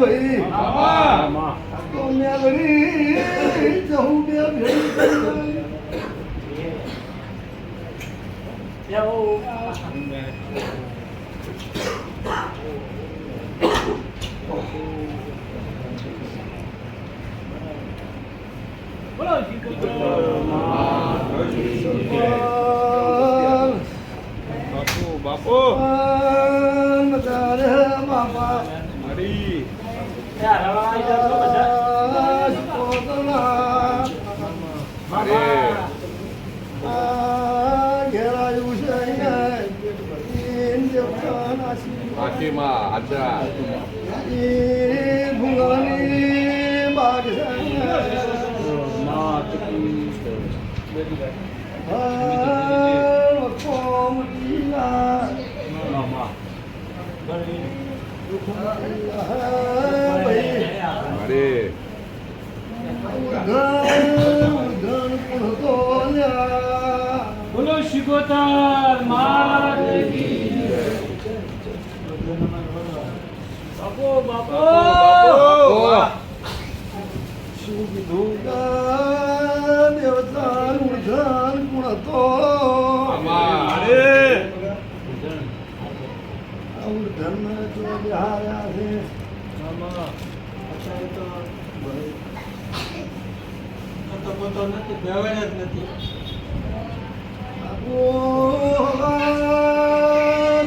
ભાઈ. તો મેલડી જહું બે ભેળી બાપુ. બાપુ. 아키마 아차 이 붕어니 마기상에 마 특히 아. 코무리나 마마 음. 마리. 마리 શિકોતર મહારાજ કી બાપો બાપો. બાપુ શું કીધું કે દેવતાનું ધન ગુણ તો આમાં હરે આવું ધન જો બિહાર્યા છે આખો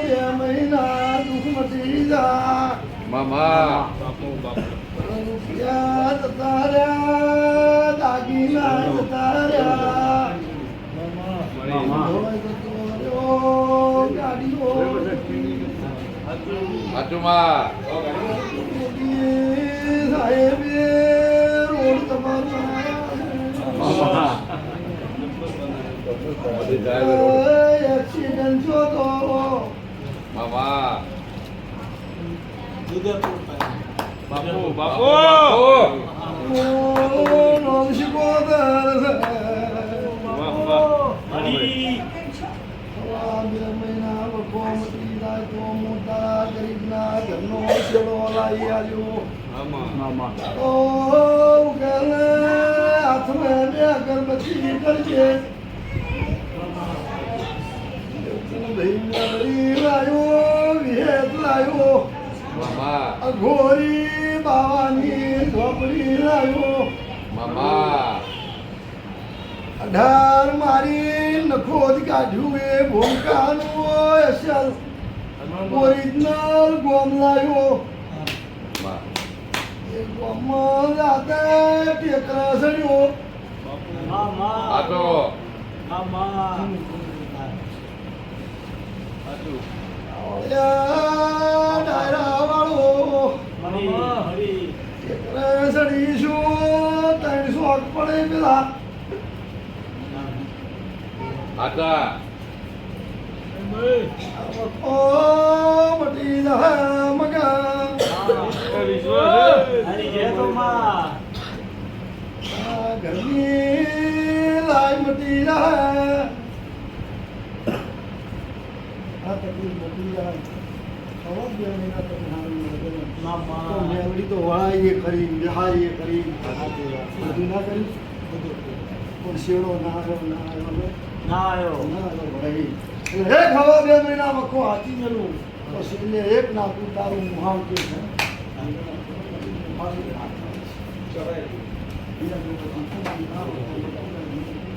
બે મહિના દુઃખ મટી જા મામા રૂપિયા જતા રહ્યા સાહેબે રોડ તમારો બનાવ્યા બધી છે. જાય રોડ. એક્સિડન્ટ થયો તો મામા બાપુ. બાપુ નામ શીખોતર મામા. અઘોરી બાવાની ઝોપડી લાયો મામા અઢાર મારી નખોદ કાઢ્યું એ ભૂમકાનું અસલ. ઓરિજિનલ ગોમ લાયો. મા એ ગોમમાં રાતે ટેકરા સડ્યો. આ તો. ડાયરા વાળો સડીશું ત્રણસો પડે પેલા આજા ઓ મટી જાય મગા ઘરની લાઈ મટી જાય આ તકલીફ મટી જાય. ખબર બે મહિના તો મેલડી તો વાળાઈએ કરી વિહારીએ કરી બધું ના કરી? પણ શેડો ના આવ્યો ના આવ્યો ના આવ્યો ના આવ્યો ભાઈ હે ખબર બે મહિના વખો હાચી મેલું. તો શેરને એક નાખું તારું મુહાવ કે છે. લોકો